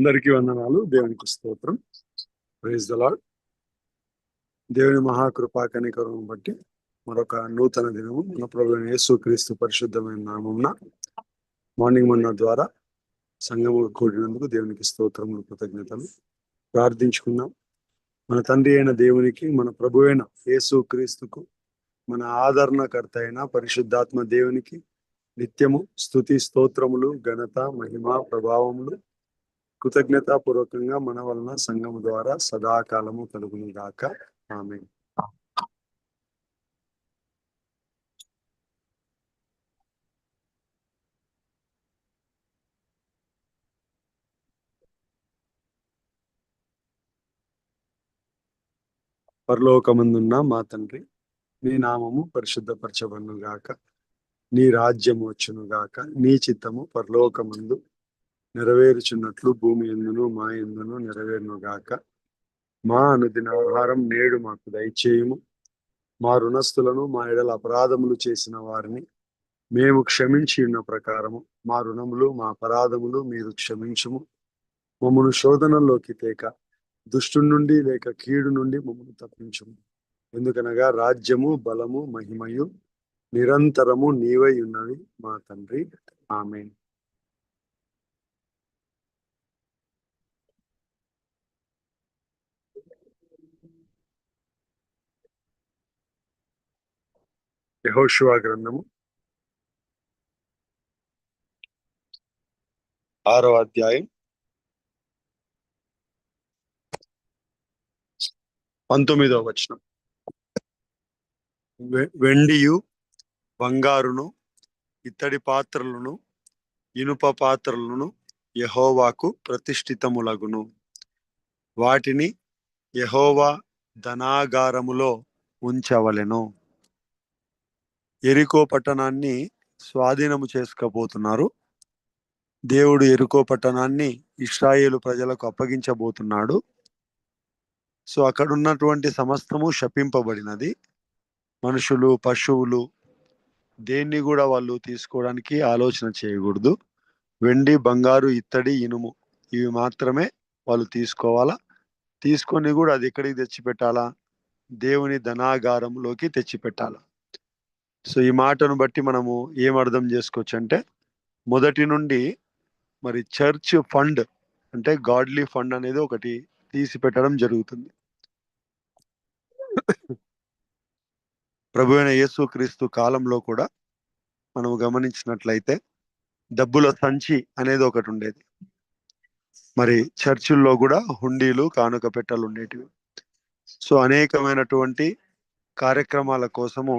అందరికీ వందనాలు. దేవునికి స్తోత్రం. ప్రైజ్ ద దేవుని మహాకృపా కనికరం బట్టి మరొక నూతన దినము మన ప్రభుత్వం యేసు క్రీస్తు పరిశుద్ధమైన నామమున మార్నింగ్ మన్న ద్వారా సంఘము కూడినందుకు దేవునికి స్తోత్రములు కృతజ్ఞతలు ప్రార్థించుకుందాం. మన తండ్రి అయిన దేవునికి మన ప్రభు అయిన యేసు క్రీస్తుకు మన ఆదరణకర్త అయిన పరిశుద్ధాత్మ దేవునికి నిత్యము స్తుతి స్తోత్రములు ఘనత మహిమ ప్రభావములు కృతజ్ఞతాపూర్వకంగా మన వలన సంఘము ద్వారా సదాకాలము కలుగును గాక. ఆమె పరలోకమందున్న మా తండ్రి నీ నామము పరిశుద్ధపరచబడును గాక. నీ రాజ్యము వచ్చును గాక. నీ చిత్తము పరలోకమందు నెరవేరుచున్నట్లు భూమి ఎందును మా ఎందును నెరవేరును గాక మా అనుదిన ఆహారం నేడు మాకు దయచేయము. మా రుణస్థులను మా ఎడల అపరాధములు చేసిన వారిని మేము క్షమించి ఉన్న ప్రకారము. మా రుణములు మా అపరాధములు మీరు క్షమించుము. మమ్మను శోధనలోకి తేక దుష్టు నుండి లేక కీడు నుండి మమ్మను తప్పించుము. ఎందుకనగా రాజ్యము బలము మహిమయు నిరంతరము నీవై ఉన్నవి మా తండ్రి. ఆమె యహోశివా గ్రంథము. ఆరో అధ్యాయం. పంతొమ్మిదో వచనం. వెండియు బంగారును ఇత్తడి పాత్రలను ఇనుప పాత్రలను యహోవాకు ప్రతిష్ఠితములగును. వాటిని యహోవా ధనాగారములో ఉంచవలెను. ఎరికో పట్టణాన్ని స్వాధీనము చేసుకపోతున్నారు దేవుడు ఎరుకో పట్టణాన్ని ఇస్రాయేలు ప్రజలకు అప్పగించబోతున్నాడు. సో అక్కడ ఉన్నటువంటి సమస్తము శపింపబడినది. మనుషులు పశువులు దేన్ని కూడా వాళ్ళు తీసుకోవడానికి ఆలోచన చేయకూడదు. వెండి బంగారు ఇత్తడి ఇనుము ఇవి మాత్రమే వాళ్ళు తీసుకోవాలా? తీసుకొని కూడా అది ఎక్కడికి తెచ్చిపెట్టాలా? దేవుని ధనాగారంలోకి తెచ్చిపెట్టాలా? సో ఈ మాటను బట్టి మనము ఏం అర్థం చేసుకోవచ్చు అంటే మొదటి నుండి మరి చర్చ్ ఫండ్ అంటే గాడ్లీ ఫండ్ అనేది ఒకటి తీసి పెట్టడం జరుగుతుంది. ప్రభు అయిన యేసు క్రీస్తు కాలంలో కూడా మనం గమనించినట్లయితే డబ్బుల సంచి అనేది ఒకటి ఉండేది. మరి చర్చిల్లో కూడా హుండీలు కానుక పెట్టెలు ఉండేటివి. సో అనేకమైనటువంటి కార్యక్రమాల కోసము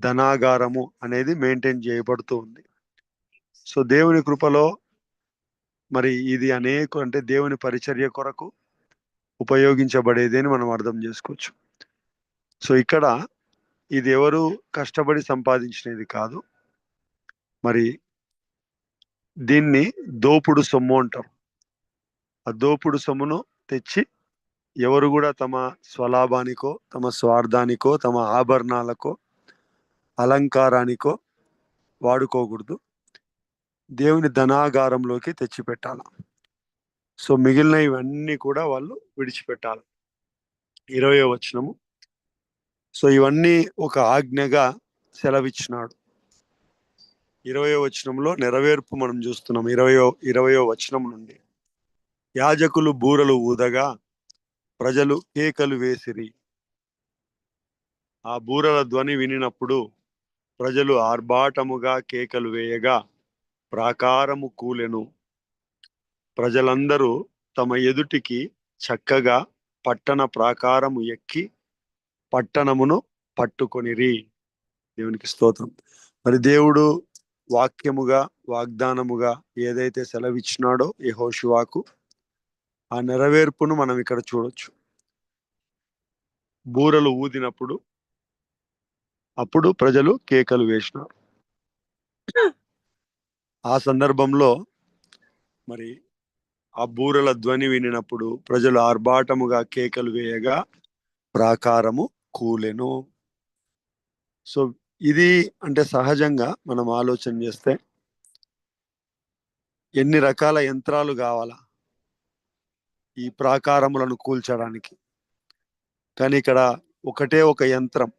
ధనాగారము అనేది మెయింటైన్ చేయబడుతూ ఉంది. సో దేవుని కృపలో మరి ఇది అనేక అంటే దేవుని పరిచర్య కొరకు ఉపయోగించబడేది అని మనం అర్థం చేసుకోవచ్చు. సో ఇక్కడ ఇది ఎవరు కష్టపడి సంపాదించినది కాదు. మరి దీన్ని దోపుడు సొమ్ము అంటారు. ఆ దోపుడు సొమ్మును తెచ్చి ఎవరు కూడా తమ స్వలాభానికో తమ స్వార్థానికో తమ ఆభరణాలకో అలంకారానికో వాడుకోకూడదు. దేవుని ధనాగారంలోకి తెచ్చిపెట్టాలి. సో మిగిలిన ఇవన్నీ కూడా వాళ్ళు విడిచిపెట్టాలి. ఇరవై వచనము. సో ఇవన్నీ ఒక ఆజ్ఞగా సెలవిచ్చినాడు. ఇరవయో వచనంలో నెరవేర్పు మనం చూస్తున్నాం. ఇరవయో ఇరవయో వచనం నుండి. యాజకులు బూరలు ఊదగా ప్రజలు కేకలు వేసిరి. ఆ బూరల ధ్వని వినినప్పుడు ప్రజలు ఆర్భాటముగా కేకలు వేయగా ప్రాకారము కూలెను. ప్రజలందరూ తమ ఎదుటికి చక్కగా పట్టణ ప్రాకారము ఎక్కి పట్టణమును పట్టుకొనిరి. దేవునికి స్తోత్రం. మరి దేవుడు వాక్యముగా వాగ్దానముగా ఏదైతే సెలవిచ్చినాడో యహోషివాకు ఆ నెరవేర్పును మనం ఇక్కడ చూడొచ్చు. బూరలు ఊదినప్పుడు అప్పుడు ప్రజలు కేకలు వేసినారు ఆ సందర్భంలో మరి ఆ బూరల ధ్వని వినినప్పుడు ప్రజలు ఆర్భాటముగా కేకలు వేయగా ప్రాకారము కూలెను. సో ఇది అంటే సహజంగా మనం ఆలోచన చేస్తే ఎన్ని రకాల యంత్రాలు కావాలా ఈ ప్రాకారములను కూల్చడానికి. కానీ ఇక్కడ ఒకటే ఒక యంత్రం.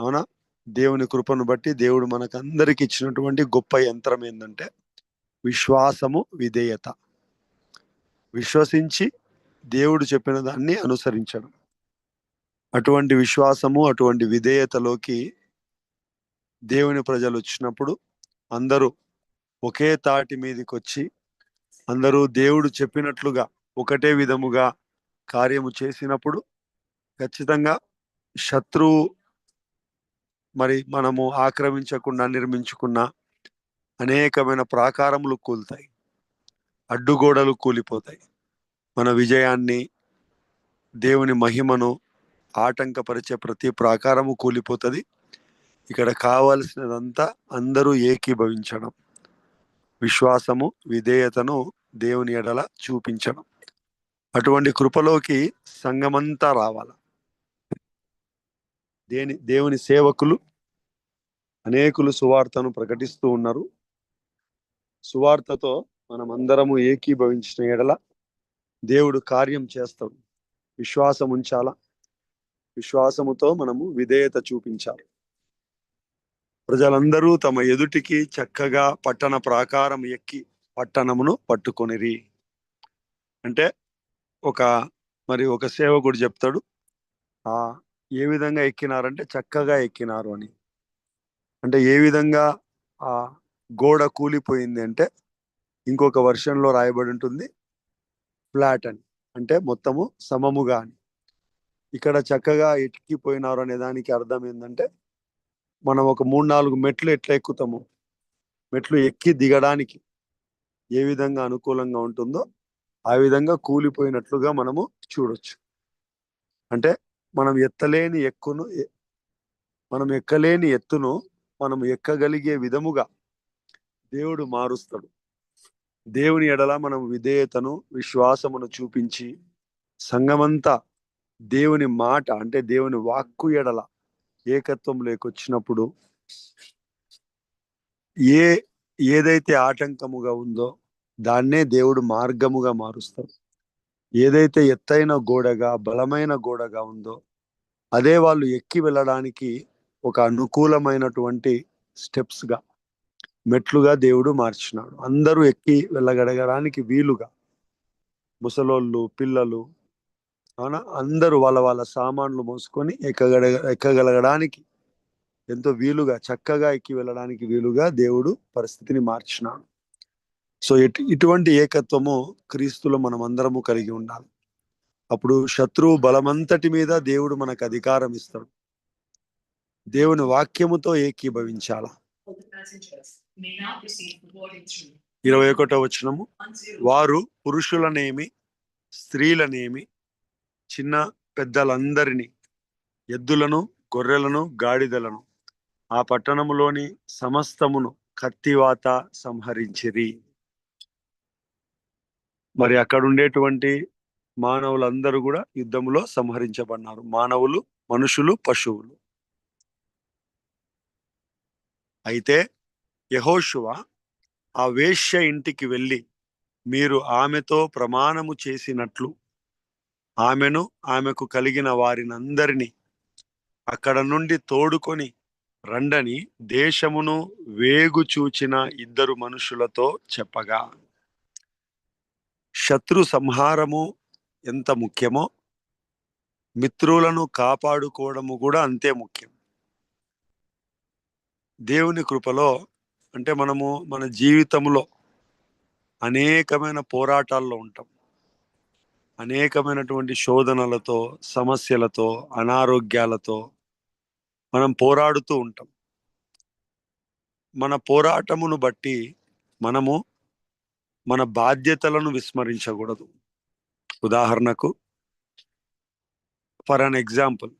అవునా? దేవుని కృపను బట్టి దేవుడు మనకందరికి ఇచ్చినటువంటి గొప్ప యంత్రం ఏంటంటే విశ్వాసము విధేయత. విశ్వసించి దేవుడు చెప్పిన దాన్ని అనుసరించడం. అటువంటి విశ్వాసము అటువంటి విధేయతలోకి దేవుని ప్రజలు వచ్చినప్పుడు అందరూ ఒకే తాటి మీదకి వచ్చి అందరూ దేవుడు చెప్పినట్లుగా ఒకటే విధముగా కార్యము చేసినప్పుడు ఖచ్చితంగా శత్రువు మరి మనము ఆక్రమించకుండా నిర్మించుకున్న అనేకమైన ప్రాకారములు కూలుతాయి. అడ్డుగోడలు కూలిపోతాయి. మన విజయాన్ని దేవుని మహిమను ఆటంకపరిచే ప్రతి ప్రాకారము కూలిపోతుంది. ఇక్కడ కావలసినదంతా అందరూ ఏకీభవించడం. విశ్వాసము విధేయతను దేవుని ఎడల చూపించడం. అటువంటి కృపలోకి సంఘమంతా రావాలి. దేని దేవుని సేవకులు అనేకులు సువార్తను ప్రకటిస్తూ ఉన్నారు. సువార్తతో మనం అందరము ఏకీభవించిన ఎడల దేవుడు కార్యం చేస్తాడు. విశ్వాసం ఉంచాలా. విశ్వాసముతో మనము విధేయత చూపించాలి. ప్రజలందరూ తమ ఎదుటికి చక్కగా పట్టణ ప్రాకారం ఎక్కి పట్టణమును పట్టుకొనిరి. అంటే ఒక మరి ఒక సేవకుడు చెప్తాడు ఆ ఏ విధంగా ఎక్కినారంటే చక్కగా ఎక్కినారు అని. అంటే ఏ విధంగా ఆ గోడ కూలిపోయింది అంటే ఇంకొక వర్షన్లో రాయబడి ఉంటుంది. ఫ్లాట్ అని. అంటే మొత్తము సమముగా అని. ఇక్కడ చక్కగా ఎక్కిపోయినారు అనే దానికి అర్థం ఏంటంటే మనం ఒక మూడు నాలుగు మెట్లు ఎట్లా ఎక్కుతాము? మెట్లు ఎక్కి దిగడానికి ఏ విధంగా అనుకూలంగా ఉంటుందో ఆ విధంగా కూలిపోయినట్లుగా మనము చూడొచ్చు. అంటే మనం ఎత్తలేని ఎక్కును మనం ఎక్కలేని ఎత్తును మనం ఎక్కగలిగే విధముగా దేవుడు మారుస్తాడు. దేవుని ఎడల మనం విధేయతను విశ్వాసమును చూపించి సంఘమంతా దేవుని మాట అంటే దేవుని వాక్కు ఎడల ఏకత్వం లేకొచ్చినప్పుడు ఏ ఏదైతే ఆటంకముగా ఉందో దాన్నే దేవుడు మార్గముగా మారుస్తాడు. ఏదైతే ఎత్తైన గోడగా బలమైన గోడగా ఉందో అదే వాళ్ళు ఎక్కి వెళ్ళడానికి ఒక అనుకూలమైనటువంటి స్టెప్స్గా మెట్లుగా దేవుడు మార్చినాడు. అందరూ ఎక్కి వెళ్ళగడగడానికి వీలుగా. ముసలోళ్ళు పిల్లలు అవునా? అందరూ వాళ్ళ వాళ్ళ సామాన్లు మోసుకొని ఎక్కగడ ఎక్కగలగడానికి ఎంతో వీలుగా చక్కగా ఎక్కి వెళ్ళడానికి వీలుగా దేవుడు పరిస్థితిని మార్చినాడు. సో ఇటు ఇటువంటి ఏకత్వము క్రీస్తులో మనం అందరము కలిగి ఉండాలి. అప్పుడు శత్రువు బలమంతటి మీద దేవుడు మనకు అధికారం ఇస్తాడు. దేవుని వాక్యముతో ఏకీభవించాల. ఇరవై ఒకటో వచనము. వారు పురుషులనేమి స్త్రీలనేమి చిన్న పెద్దలందరినీ ఎద్దులను గొర్రెలను గాడిదలను ఆ పట్టణములోని సమస్తమును కత్తివాత సంహరించిరి. మరి అక్కడ ఉండేటువంటి మానవులందరూ కూడా యుద్ధములో సంహరించబడినారు. మానవులు మనుషులు పశువులు. అయితే యహోషువ ఆ వేశ్య ఇంటికి వెళ్ళి మీరు ఆమెతో ప్రమాణము చేసినట్లు ఆమెను ఆమెకు కలిగిన వారినందరినీ అక్కడ నుండి తోడుకొని రండని దేశమును వేగు చూచిన ఇద్దరు మనుషులతో చెప్పగా శత్రు సంహారము ఎంత ముఖ్యమో మిత్రులను కాపాడుకోవడము కూడా అంతే ముఖ్యం. దేవుని కృపలో అంటే మనము మన జీవితంలో అనేకమైన పోరాటాల్లో ఉంటాం. అనేకమైనటువంటి శోధనలతో సమస్యలతో అనారోగ్యాలతో మనం పోరాడుతూ ఉంటాం. మన పోరాటమును బట్టి మనము మన బాధ్యతలను విస్మరించకూడదు. ఉదాహరణకు ఫర్ అన్ ఎగ్జాంపుల్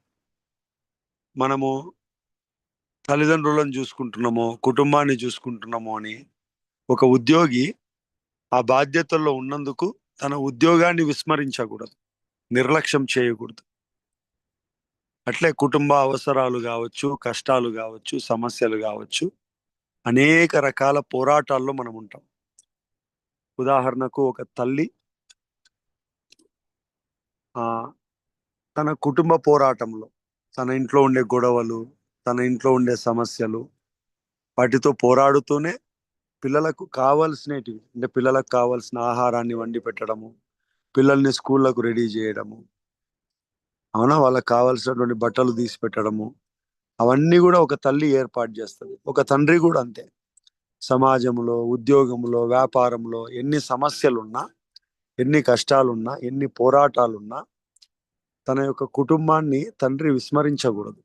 మనము తల్లిదండ్రులను చూసుకుంటున్నామో కుటుంబాన్ని చూసుకుంటున్నామో అని ఒక ఉద్యోగి ఆ బాధ్యతల్లో ఉన్నందుకు తన ఉద్యోగాన్ని విస్మరించకూడదు. నిర్లక్ష్యం చేయకూడదు. అట్లే కుటుంబ అవసరాలు కావచ్చు కష్టాలు కావచ్చు సమస్యలు కావచ్చు అనేక రకాల పోరాటాల్లో మనం ఉంటాం ఉదాహరణకు ఒక తల్లి ఆ తన కుటుంబ పోరాటంలో తన ఇంట్లో ఉండే గొడవలు తన ఇంట్లో ఉండే సమస్యలు వాటితో పోరాడుతూనే పిల్లలకు కావాల్సినటివి అంటే పిల్లలకు కావాల్సిన ఆహారాన్ని వండి పెట్టడము పిల్లల్ని స్కూళ్ళకు రెడీ చేయడము అవునా? వాళ్ళకి కావాల్సినటువంటి బట్టలు తీసి పెట్టడము అవన్నీ కూడా ఒక తల్లి ఏర్పాటు చేస్తుంది. ఒక తండ్రి కూడా అంతే. సమాజంలో ఉద్యోగంలో వ్యాపారంలో ఎన్ని సమస్యలున్నా ఎన్ని కష్టాలున్నా ఎన్ని పోరాటాలున్నా తన యొక్క కుటుంబాన్ని తండ్రి విస్మరించకూడదు.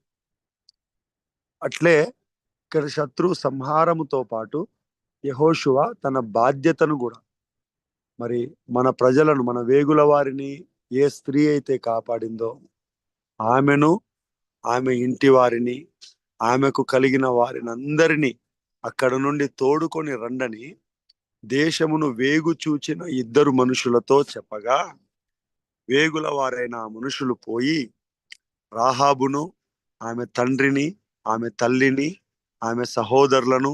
అట్లే ఇక్కడ శత్రు సంహారముతో పాటు యహోశువ తన బాధ్యతను కూడా మరి మన ప్రజలను మన వేగుల వారిని ఏ స్త్రీ అయితే కాపాడిందో ఆమెను ఆమె ఇంటి వారిని ఆమెకు కలిగిన వారిని అందరినీ అక్కడ నుండి తోడుకొని రండని దేశమును వేగు చూచిన ఇద్దరు మనుషులతో చెప్పగా వేగుల వారైన మనుషులు పోయి రాహాబును ఆమె తండ్రిని ఆమె తల్లిని ఆమె సహోదరులను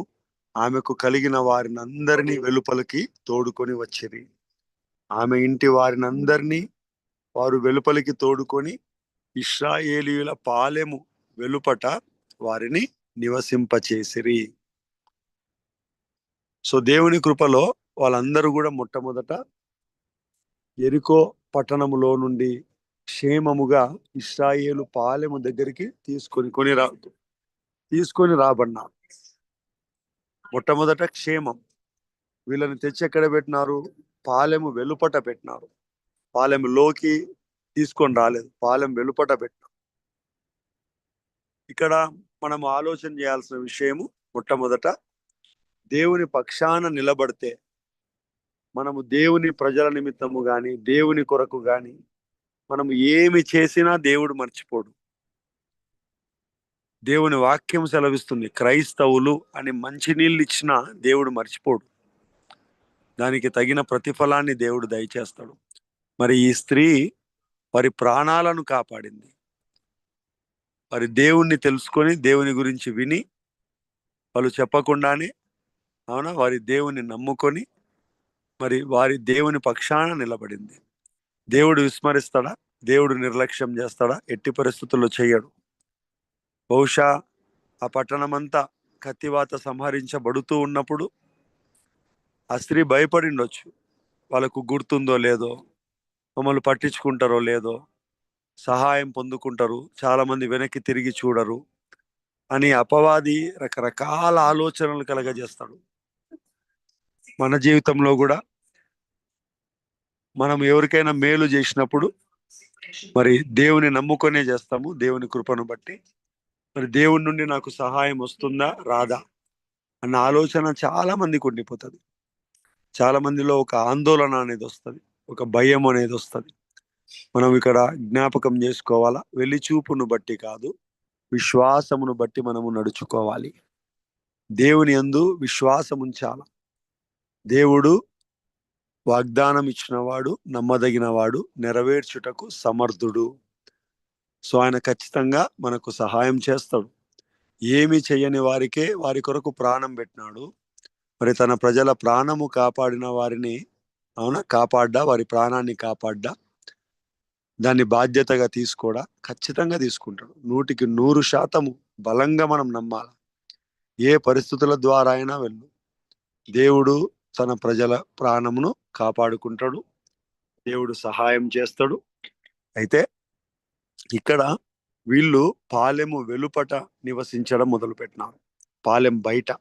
ఆమెకు కలిగిన వారిని అందరినీ వెలుపలికి తోడుకొని వచ్చిరి. ఆమె ఇంటి వారిని అందరినీ వారు వెలుపలికి తోడుకొని ఇస్రాయేలీయుల పాలెము వెలుపట వారిని నివసింపచేసిరి. సో దేవుని కృపలో వాళ్ళందరూ కూడా మొట్టమొదట ఎరికో పట్టణములో నుండి క్షేమముగా ఇస్రాయేలు పాలెము దగ్గరికి తీసుకొని కొని రా తీసుకొని రాబడినా మొట్టమొదట క్షేమం. వీళ్ళని తెచ్చి ఎక్కడ పెట్టినారు? పాలెము వెలుపట పెట్టినారు. పాలెములోకి తీసుకొని రాలేదు. పాలెం వెలుపట పెట్టినారు. ఇక్కడ మనం ఆలోచన చేయాల్సిన విషయము మొట్టమొదట దేవుని పక్షాన నిలబడితే మనము దేవుని ప్రజల నిమిత్తము కానీ దేవుని కొరకు కానీ మనము ఏమి చేసినా దేవుడు మర్చిపోడు. దేవుని వాక్యం సెలవిస్తుంది క్రైస్తవులు అని మంచినీళ్ళు ఇచ్చినా దేవుడు మర్చిపోడు. దానికి తగిన ప్రతిఫలాన్ని దేవుడు దయచేస్తాడు. మరి ఈ స్త్రీ వారి ప్రాణాలను కాపాడింది. వారి దేవుణ్ణి తెలుసుకొని దేవుని గురించి విని వాళ్ళు చెప్పకుండానే అవునా? వారి దేవుని నమ్ముకొని మరి వారి దేవుని పక్షాన నిలబడింది. దేవుడు విస్మరిస్తాడా? దేవుడు నిర్లక్ష్యం చేస్తాడా? ఎట్టి పరిస్థితుల్లో చేయడు. బహుశా ఆ పట్టణమంతా కత్తివాత సంహరించబడుతూ ఉన్నప్పుడు ఆ స్త్రీ భయపడిండొచ్చు. వాళ్ళకు గుర్తుందో లేదో మమ్మల్ని పట్టించుకుంటారో లేదో సహాయం పొందుకుంటారు చాలామంది వెనక్కి తిరిగి చూడరు అని అపవాది రకరకాల ఆలోచనలు కలగజేస్తాడు. మన జీవితంలో కూడా మనం ఎవరికైనా మేలు చేసినప్పుడు మరి దేవుని నమ్ముకొనే చేస్తాము దేవుని కృపను బట్టి. మరి దేవుని నుండి నాకు సహాయం వస్తుందా? రాదా? అన్న ఆలోచన చాలా మందికి ఉండిపోతుంది. చాలా మందిలో ఒక ఆందోళన అనేది వస్తుంది ఒక భయం అనేది వస్తుంది. మనం ఇక్కడ జ్ఞాపకం చేసుకోవాలా? వెలి చూపును బట్టి కాదు విశ్వాసమును బట్టి మనము నడుచుకోవాలి. దేవుని ఎందు విశ్వాసం ఉంచాల దేవుడు వాగ్దానం ఇచ్చినవాడు నమ్మదగినవాడు నెరవేర్చుటకు సమర్థుడు. సో ఆయన ఖచ్చితంగా మనకు సహాయం చేస్తాడు. ఏమి చేయని వారికే వారి కొరకు ప్రాణం పెట్టినాడు. మరి తన ప్రజల ప్రాణము కాపాడిన వారిని అవునా? కాపాడ్డా? వారి ప్రాణాన్ని కాపాడ్డా? దాన్ని బాధ్యతగా తీసుకోడా? ఖచ్చితంగా తీసుకుంటాడు. నూటికి నూరు శాతము బలంగా మనం నమ్మాలి? ఏ పరిస్థితుల ద్వారా అయినా వెళ్ళు. దేవుడు తన ప్రజల ప్రాణమును కాపాడుకుంటాడు. దేవుడు సహాయం చేస్తాడు. అయితే ఇక్కడ వీళ్ళు పాలెము వెలుపట నివసించడం మొదలుపెట్టినారు. పాలెం బయట.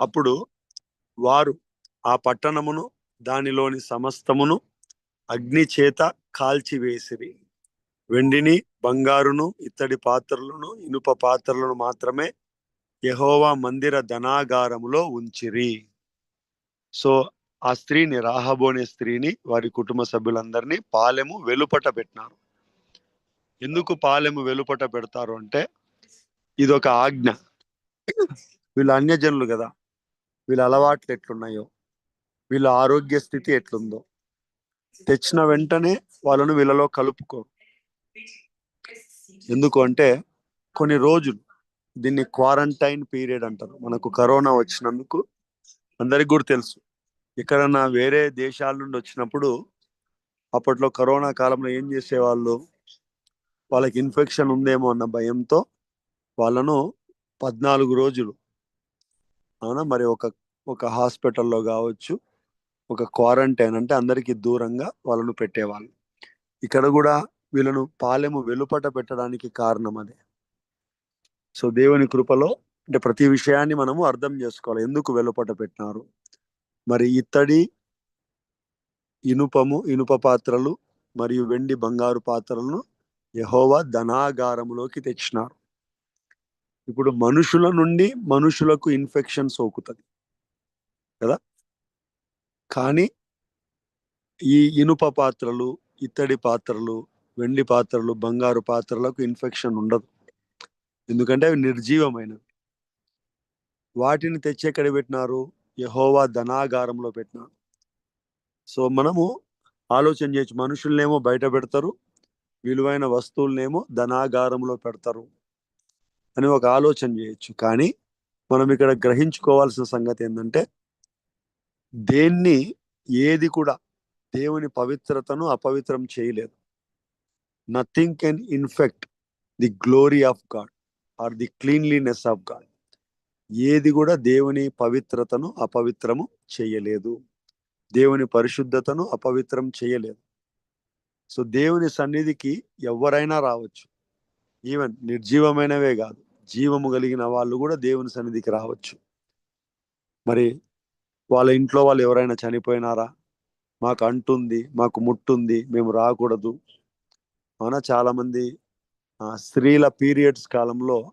అప్పుడు వారు ఆ పట్టణమును దానిలోని సమస్తమును అగ్ని చేత కాల్చివేసిరి. వెండిని బంగారును ఇత్తడి పాత్రలను ఇనుప పాత్రలను మాత్రమే యహోవా మందిర ధనాగారములో ఉంచిరి. సో ఆ స్త్రీని రాహబోనే స్త్రీని వారి కుటుంబ సభ్యులందరినీ పాలెము వెలుపట పెట్టినారు. ఎందుకు పాలెము వెలుపట పెడతారు అంటే ఇది ఒక ఆజ్ఞ. వీళ్ళు అన్యజనులు కదా. వీళ్ళ అలవాట్లు ఎట్లున్నాయో వీళ్ళ ఆరోగ్య స్థితి ఎట్లుందో. తెచ్చిన వెంటనే వాళ్ళను వీళ్ళలో కలుపుకోరు. ఎందుకు అంటే కొన్ని రోజులు దీన్ని క్వారంటైన్ పీరియడ్ అంటారు. మనకు కరోనా వచ్చినందుకు అందరికి కూడా తెలుసు. ఎక్కడన్నా వేరే దేశాల నుండి వచ్చినప్పుడు అప్పట్లో కరోనా కాలంలో ఏం చేసేవాళ్ళు? వాళ్ళకి ఇన్ఫెక్షన్ ఉందేమో అన్న భయంతో వాళ్ళను పద్నాలుగు రోజులు అవునా? మరి ఒక ఒక హాస్పిటల్లో కావచ్చు ఒక క్వారంటైన్ అంటే అందరికీ దూరంగా వాళ్ళను పెట్టేవాళ్ళు. ఇక్కడ కూడా వీళ్ళను పాలెము వెలుపట పెట్టడానికి కారణం అదే. సో దేవుని కృపలో అంటే ప్రతి విషయాన్ని మనము అర్థం చేసుకోవాలి. ఎందుకు వెలుపట పెట్టినారు? మరి ఇత్తడి ఇనుపము ఇనుప పాత్రలు మరియు వెండి బంగారు పాత్రలను యహోవా ధనాగారములోకి తెచ్చినారు. ఇప్పుడు మనుషుల నుండి మనుషులకు ఇన్ఫెక్షన్ సోకుతుంది. కదా? కానీ ఈ ఇనుప పాత్రలు ఇత్తడి పాత్రలు వెండి పాత్రలు బంగారు పాత్రలకు ఇన్ఫెక్షన్ ఉండదు. ఎందుకంటే అవి నిర్జీవమైనవి. వాటిని తెచ్చి ఎక్కడ పెట్టినారు? యహోవా ధనాగారంలో పెట్టినారు సో మనము ఆలోచన చేయొచ్చు. మనుషులనేమో బయట పెడతారు విలువైన వస్తువులనేమో ధనాగారంలో పెడతారు అని ఒక ఆలోచన చేయొచ్చు. కానీ మనం ఇక్కడ గ్రహించుకోవాల్సిన సంగతి ఏంటంటే దేన్ని ఏది కూడా దేవుని పవిత్రతను అపవిత్రం చేయలేదు. Nothing can infect the glory of God or the cleanliness of God. ఏది కూడా దేవుని పవిత్రతను అపవిత్రము చేయలేదు. దేవుని పరిశుద్ధతను అపవిత్రం చేయలేదు. సో దేవుని సన్నిధికి ఎవరైనా రావచ్చు. ఈవెన్ నిర్జీవమైనవే కాదు జీవము కలిగిన వాళ్ళు కూడా దేవుని సన్నిధికి రావచ్చు. మరి వాళ్ళ ఇంట్లో వాళ్ళు ఎవరైనా చనిపోయినారా? మాకు అంటుంది మాకు ముట్టుంది మేము రాకూడదు. అవునా? చాలామంది స్త్రీల పీరియడ్స్ కాలంలో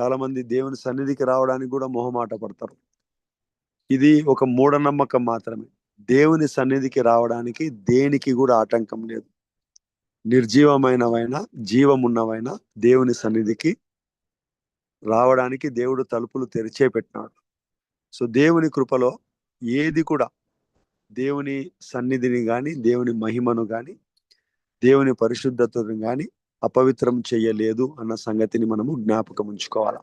చాలామంది దేవుని సన్నిధికి రావడానికి కూడా మొహమాట పడతారు. ఇది ఒక మూఢనమ్మకం మాత్రమే. దేవుని సన్నిధికి రావడానికి దేనికి కూడా ఆటంకం లేదు. నిర్జీవమైనవైనా జీవమున్నవైన దేవుని సన్నిధికి రావడానికి దేవుడు తలుపులు తెరిచే పెట్టినాడు. సో దేవుని కృపలో ఏది కూడా దేవుని సన్నిధిని కానీ దేవుని మహిమను కానీ దేవుని పరిశుద్ధతను కానీ అపవిత్రం చేయలేదు అన్న సంగతిని మనము జ్ఞాపకం ఉంచుకోవాలి.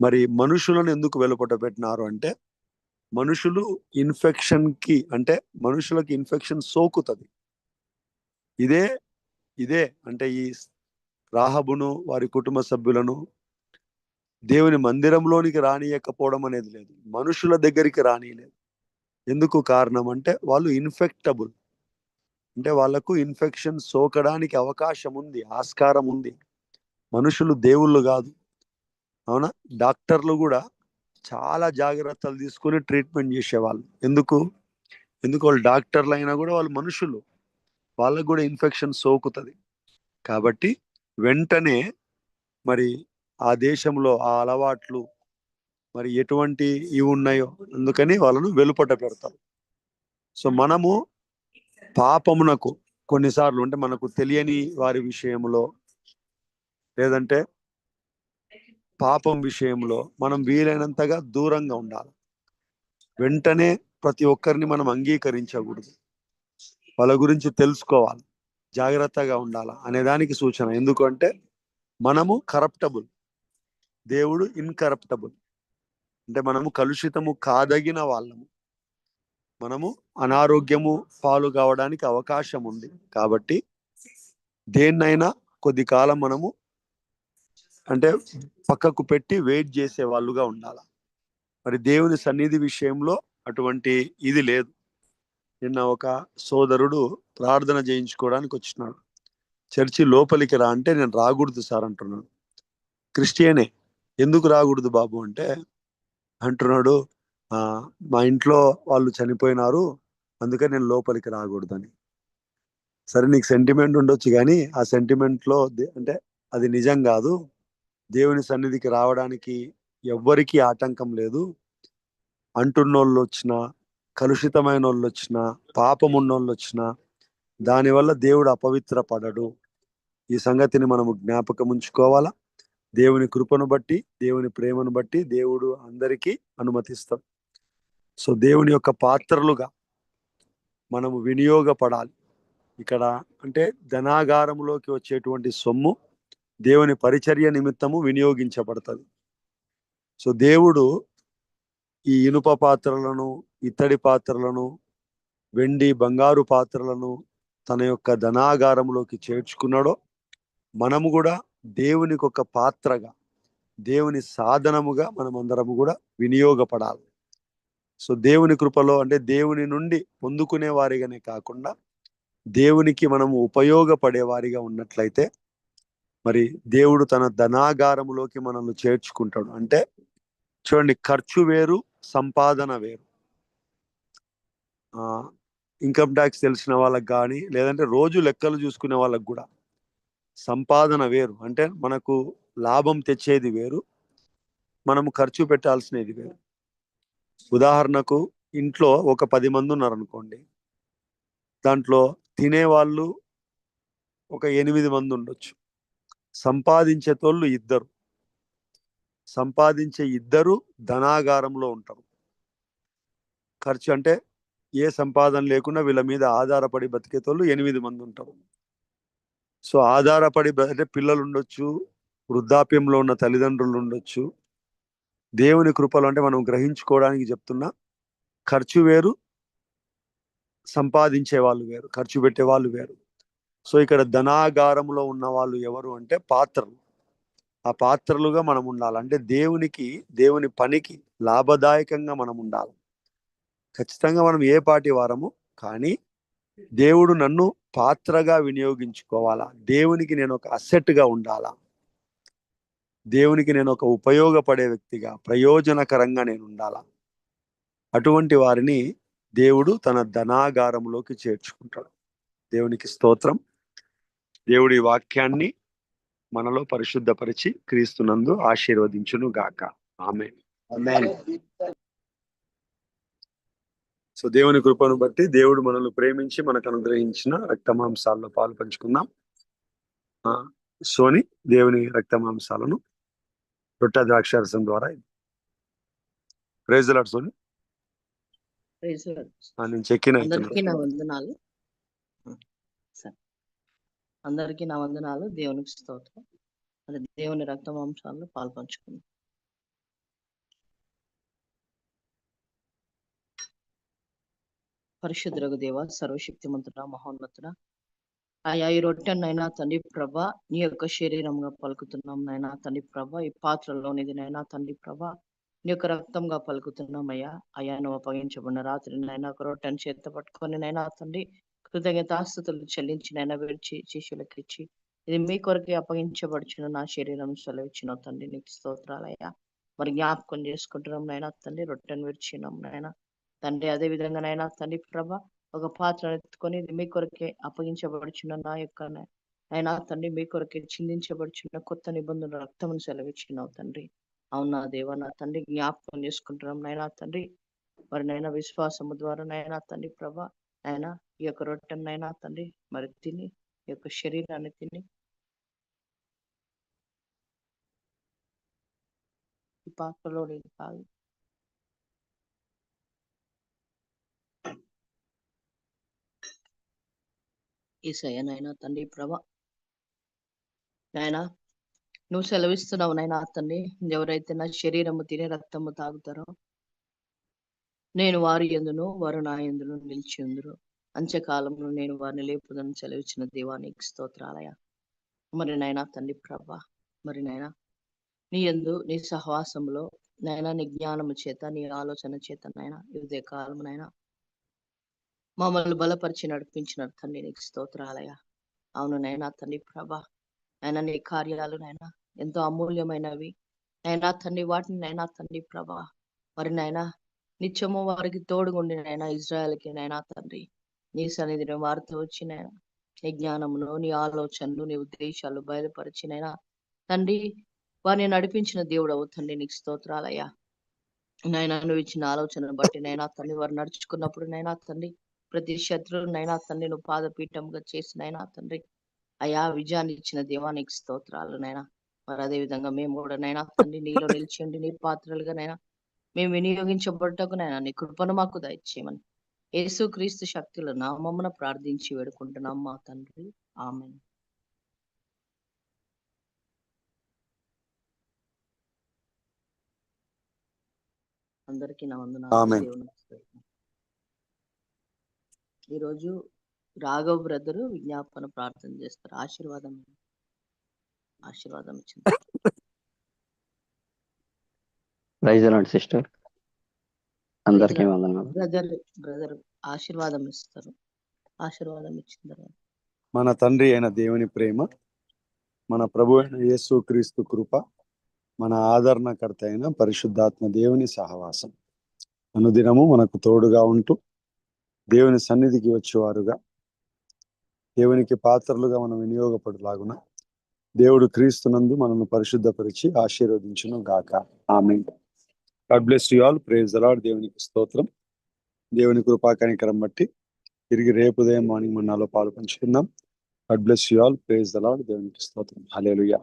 మరి మనుషులను ఎందుకు వెలుపట పెట్టినారు అంటే మనుషులు ఇన్ఫెక్షన్కి అంటే మనుషులకు ఇన్ఫెక్షన్ సోకుతుంది. ఇదే ఇదే అంటే ఈ రాహబును వారి కుటుంబ సభ్యులను దేవుని మందిరంలోనికి రానియకపోవడం అనేది లేదు. మనుషుల దగ్గరికి రానియలేదు. ఎందుకు కారణం అంటే వాళ్ళు ఇన్ఫెక్టబుల్. అంటే వాళ్ళకు ఇన్ఫెక్షన్ సోకడానికి అవకాశం ఉంది ఆస్కారం ఉంది మనుషులు దేవుళ్ళు కాదు. అవునా? డాక్టర్లు కూడా చాలా జాగ్రత్తలు తీసుకుని ట్రీట్మెంట్ చేసేవాళ్ళు. ఎందుకు? ఎందుకు వాళ్ళు డాక్టర్లు అయినా కూడా వాళ్ళు మనుషులు. వాళ్ళకు కూడా ఇన్ఫెక్షన్ సోకుతుంది. కాబట్టి వెంటనే మరి ఆ దేశంలో ఆ అలవాట్లు మరి ఎటువంటి ఇవి ఉన్నాయో అందుకని వాళ్ళను వెలుపట పెడతారు. సో మనము పాపమునకు కొన్నిసార్లు అంటే మనకు తెలియని వారి విషయంలో లేదంటే పాపం విషయంలో మనం వీలైనంతగా దూరంగా ఉండాలి. వెంటనే ప్రతి ఒక్కరిని మనం అంగీకరించకూడదు. వాళ్ళ గురించి తెలుసుకోవాలి. జాగ్రత్తగా ఉండాలి అనే దానికి సూచన. ఎందుకంటే మనము కరప్టబుల్ దేవుడు ఇన్కరప్టబుల్ అంటే మనము కలుషితము కాదగిన వాళ్ళము. మనము అనారోగ్యము పాలు కావడానికి అవకాశం ఉంది కాబట్టి దేన్నైనా కొద్ది కాలం మనము అంటే పక్కకు పెట్టి వెయిట్ చేసే వాళ్ళుగా ఉండాలి. మరి దేవుని సన్నిధి విషయంలో అటువంటి ఇది లేదు. నిన్న ఒక సోదరుడు ప్రార్థన చేయించుకోవడానికి వచ్చినాడు. చర్చి లోపలికి రా అంటే నేను రాకూడదు సార్ అంటున్నాడు. క్రిస్టియనే ఎందుకు రాకూడదు బాబు అంటే అంటున్నాడు మా ఇంట్లో వాళ్ళు చనిపోయినారు. అందుకని నేను లోపలికి రాకూడదని. సరే నీకు సెంటిమెంట్ ఉండొచ్చు కానీ ఆ సెంటిమెంట్లో దే- అంటే అది నిజం కాదు. దేవుని సన్నిధికి రావడానికి ఎవ్వరికీ ఆటంకం లేదు. అంటున్నోళ్ళు వచ్చినా కలుషితమైన వాళ్ళు వచ్చినా పాపం ఉన్నోళ్ళు వచ్చినా దానివల్ల దేవుడు అపవిత్ర పడడు ఈ సంగతిని మనము జ్ఞాపకం ఉంచుకోవాలా? దేవుని కృపను బట్టి దేవుని ప్రేమను బట్టి దేవుడు అందరికీ అనుమతిస్తాడు. సో దేవుని యొక్క పాత్రలుగా మనము వినియోగపడాలి. ఇక్కడ అంటే ధనాగారంలోకి వచ్చేటువంటి సొమ్ము దేవుని పరిచర్య నిమిత్తము వినియోగించబడుతుంది. సో దేవుడు ఈ ఇనుప పాత్రలను ఇత్తడి పాత్రలను వెండి బంగారు పాత్రలను తన యొక్క ధనాగారంలోకి చేర్చుకున్నాడో మనము కూడా దేవునికి ఒక పాత్రగా దేవుని సాధనముగా మనమందరము కూడా వినియోగపడాలి. సో దేవుని కృపలో అంటే దేవుని నుండి పొందుకునే వారిగానే కాకుండా దేవునికి మనము ఉపయోగపడే వారిగా ఉన్నట్లయితే మరి దేవుడు తన ధనాగారములోకి మనల్ని చేర్చుకుంటాడు. అంటే చూడండి ఖర్చు వేరు సంపాదన వేరు. ఇన్కమ్ ట్యాక్స్ తెలిసిన వాళ్ళకి కానీ లేదంటే రోజు లెక్కలు చూసుకునే వాళ్ళకి కూడా సంపాదన వేరు. అంటే మనకు లాభం తెచ్చేది వేరు మనము ఖర్చు పెట్టాల్సినది వేరు. ఉదాహరణకు ఇంట్లో ఒక పది మంది ఉన్నారు అనుకోండి దాంట్లో తినేవాళ్ళు ఒక ఎనిమిది మంది ఉండొచ్చు. సంపాదించే తోళ్ళు ఇద్దరు. సంపాదించే ఇద్దరు ధనాగారంలో ఉంటారు. ఖర్చు అంటే ఏ సంపాదన లేకుండా వీళ్ళ మీద ఆధారపడి బతికేతోళ్ళు ఎనిమిది మంది ఉంటారు. సో ఆధారపడి అంటే పిల్లలు ఉండొచ్చు వృద్ధాప్యంలో ఉన్న తల్లిదండ్రులు ఉండొచ్చు దేవుని కృపలు అంటే మనం గ్రహించుకోవడానికి చెప్తున్నా ఖర్చు వేరు సంపాదించే వాళ్ళు వేరు ఖర్చు పెట్టే వాళ్ళు వేరు. సో ఇక్కడ ధనాగారంలో ఉన్న వాళ్ళు ఎవరు అంటే పాత్రలు. ఆ పాత్రలుగా మనం ఉండాలి. అంటే దేవునికి దేవుని పనికి లాభదాయకంగా మనం ఉండాలి. ఖచ్చితంగా మనం ఏ పాటి వారము కానీ దేవుడు నన్ను పాత్రగా వినియోగించుకోవాలా. దేవునికి నేను ఒక అసెట్గా ఉండాలా. దేవునికి నేను ఒక ఉపయోగపడే వ్యక్తిగా ప్రయోజనకరంగా నేను ఉండాలా? అటువంటి వారిని దేవుడు తన ధనాగారంలోకి చేర్చుకుంటాడు. దేవునికి స్తోత్రం. దేవుడి వాక్యాన్ని మనలో పరిశుద్ధపరిచి క్రీస్తునందు ఆశీర్వదించును గాక. ఆమె సో దేవుని కృపను బట్టి దేవుడు మనల్ని ప్రేమించి మనకు అనుగ్రహించిన రక్తమాంసాల్లో పాలు పంచుకుందాం. సోని దేవుని రక్తమాంసాలను రొట్టె ద్రాక్షారసం ద్వారా ప్రైజులాడు సోని. ప్రైజ్ నేను చెక్కిన అందరికీ నా వందనాలు. అందరికీ నా వందనాలు. దేవునికి స్తోత్రం. మరి దేవుని రక్త మాంసాల్లో పాల్పంచుకుందాం. పరిశుద్ధులకు దేవ సర్వశక్తిమంతుడ మహోన్నతుడ ఆయా ఈ రొట్టెనైనా తండ్రి ప్రభ నీ యొక్క శరీరంగా పలుకుతున్నాం నైనా తండ్రి ప్రభ ఈ పాత్రలోనిది నైనా తండ్రి ప్రభ నీ యొక్క రక్తంగా పలుకుతున్నాం అయ్యా. అయ్యా నువ్వు అప్పగించబడిన రాత్రి నైనా ఒక రొట్టెను చేత పట్టుకొని నైనా తండ్రి కృతజ్ఞతాస్థుతులు చెల్లించి నైనా విడిచి శిష్యులకు ఇచ్చి ఇది మీ కొరకే అప్పగించబడుచున్న నా శరీరం సెలవిచ్చిన తండ్రి. నీకు స్తోత్రాలయ్యా మరి జ్ఞాపకం చేసుకుంటున్నాం నైనా తండ్రి రొట్టెను విడిచినాం నాయన తండ్రి. అదే విధంగా నైనా తండ్రి ప్రభ ఒక పాత్ర ఎత్తుకొని ఇది మీ కొరకే అప్పగించబడుచున్న నా యొక్క ఆయన తండ్రి మీ కొరకే చిందించబడుచున్న కొత్త నిబంధన రక్తమును సెలవిచ్చినావు తండ్రి. అవునా దేవా నా తండ్రి జ్ఞాపకం చేసుకుంటున్నాం నైనా తండ్రి. మరి నైనా విశ్వాసము ద్వారా నైనా తండ్రి ప్రభ ఆయన ఈ యొక్క రొట్టెనైనా తండ్రి మరి తిని ఈ యొక్క శరీరాన్ని తిని. ఈ పాత్రలో నేను కాదు ఈసయ్యనైనా తండ్రి ప్రభ. నాయన నువ్వు సెలవిస్తున్నావు నాయనా తండ్రి. ఎవరైతే నా శరీరము తినే రక్తము తాగుతారో నేను వారి ఎందును వారు నా ఎందును నిలిచి ఉందరు. అంత్యకాలంలో నేను వారిని లేపుదని సెలవిచ్చిన దేవానికి స్తోత్రాలయ. మరి నాయనా తండ్రి ప్రభ మరి నాయనా నీ ఎందు నీ సహవాసంలో నాయనా నీ జ్ఞానము చేత నీ ఆలోచన చేత నాయనా ఇదే కాలం నాయనా మమ్మల్ని బలపరిచి నడిపించిన తండ్రి నీకు స్తోత్రాలయ అవును నైనా తండ్రి ప్రభా ఆయన నీ కార్యాలు నైనా ఎంతో అమూల్యమైనవి. నైనా తండ్రి వాటిని నైనా తండ్రి ప్రభా మరి నైనా నిత్యము వారికి తోడుగుండి నైనా ఇజ్రాయల్కి నైనా తండ్రి నీ సన్నిధిని వారితో వచ్చిన నీ జ్ఞానమును నీ ఆలోచనలు నీ ఉద్దేశాలు బయలుపరిచినైనా తండ్రి వారిని నడిపించిన దేవుడవు అవుతండి నీకు స్తోత్రాలయ్యా. నైనా నువ్వు ఇచ్చిన ఆలోచనను బట్టి నైనా తండ్రి వారు నడుచుకున్నప్పుడు నైనా తండ్రి ప్రతి శత్రువు నైనా తండ్రి నువ్వు పాదపీఠంగా చేసిన నైనా తండ్రి. అయా విజయాన్ని ఇచ్చిన దేవానికి స్తోత్రాలు నైనా మరి అదే విధంగా మేము కూడా నైనా తండ్రి నీలో నిలిచి ఉండి నీ పాత్రలుగా నైనా మేము వినియోగించబడ్డకు నైనా నీ కృపను మాకు దయచేయమని. యేసు క్రీస్తు శక్తుల నామమున ప్రార్థించి వేడుకుంటున్నాం మా తండ్రి. ఆమె అందరికీ నా వందనాలు. ఈరోజు రాఘవ్ బ్రదరు విజ్ఞాపన ప్రార్థన చేస్తారు. ఆశీర్వాదం ఆశీర్వాదం ఇచ్చింది. ప్రైజ్ అలాంటి సిస్టర్. అందరికీ వందనాలు. బ్రదర్ బ్రదర్ ఆశీర్వాదం ఇస్తారు. ఆశీర్వాదం ఇచ్చిన తర్వాత. మన తండ్రి అయిన దేవుని ప్రేమ మన ప్రభు అయిన యేసు క్రీస్తు కృప మన ఆదరణకర్త అయిన పరిశుద్ధాత్మ దేవుని సహవాసం. అనుదినము మనకు తోడుగా ఉంటూ దేవుని సన్నిధికి వచ్చేవారుగా. దేవునికి పాత్రలుగా మనం వినియోగపడులాగున దేవుడు క్రీస్తునందు మనల్ని పరిశుద్ధపరిచి ఆశీర్వదించును గాక. ఆమె God bless you all praise అలాడ్ దేవునికి స్తోత్రం. దేవుని కృపా కనికరం బట్టి తిరిగి రేపు ఉదయం మార్నింగ్ మన్నాలో పాలు పంచుకుందాం God bless you all praise అలాడ్ దేవునికి స్తోత్రం. హల్లెలూయా